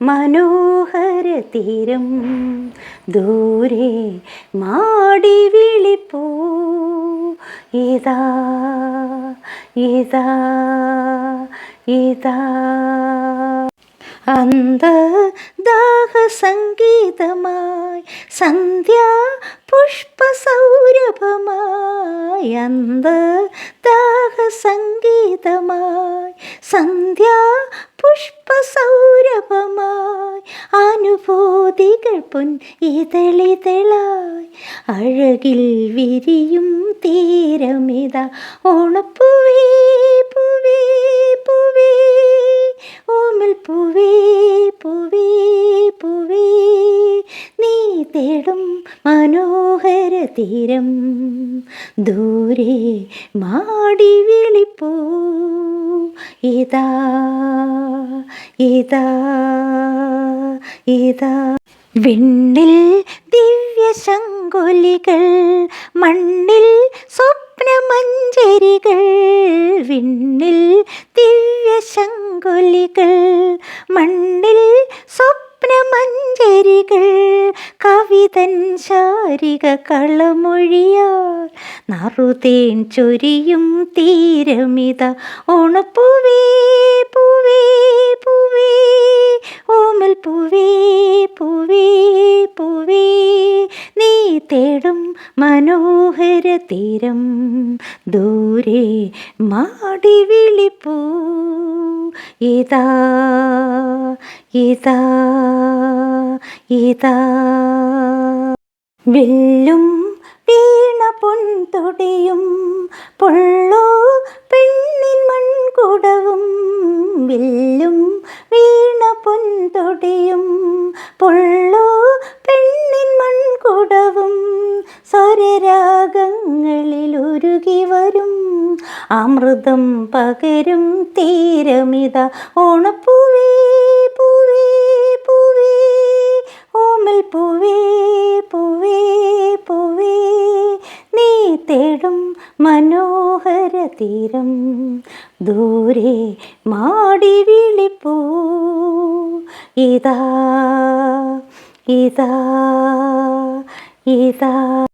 മനോഹര തീരം ദൂരെ മാടി വിളിപ്പൂ. ഇതാ ഇതാ ഇതാ. അന്തദാഹ സംഗീതമായി സന്ധ്യ പുഷ്പസൗരഭമായി അന്തദാഹ സംഗീതമായി സന്ധ്യ പുഷ്പസൗരഭമായി അനുഭൂതികൾ പൊൻ ഇതളിതളായി. അഴകിൽ വിരിയും തീരമിത. ഓണപ്പൂവേ പൂവേ പൂവേ. ഓമൽ പൂവേ പൂവേ. തേടും മനോഹര തീരം. ദൂരെ മാടി വിളിപ്പോ. ഇതാ ഇതാ ഇതാ. വിണ്ണിൽ ദിവ്യശങ്കുലികൾ മണ്ണിൽ സ്വപ്നമഞ്ജരികൾ വിണ്ണിൽ ദിവ്യശങ്കുലികൾ മണ്ണിൽ സ്വപ്നമഞ്ജരികൾ കവിതൻ ശാരിക കളമൊഴിയാൽ നറുതേൻ ചൊരിയും തീരമിത ഓണപ്പൂവേ പൂവേ പൂവേ ഓമൽ പൂവേ പൂവേ പൂവേ. നീ തേടും മനോഹര തീരം ദൂരെ മാടി വിളിപ്പൂ ഇതാ ഇതാ ഇതാ വില്ലും വീണ പൊൻതൊടിയും പൊള്ളോ പെണ്ണിൻ മൺകുടവും. വില്ലും വീണ പൊൻതൊടിയും പൊള്ളോ പെണ്ണിൻ മൺകുടവും. സ്വരരാഗങ്ങളിൽ ഉരുകി വരും. അമൃതം പകരും തീരമിത. ഓണപ്പൂവേ പൂവേ പൂവേ ഓമൽ പൂവേ മനോഹര തീരം ദൂരെ മാടി വിളിപ്പൂ. ഇതാ ഇതാ ഇതാ.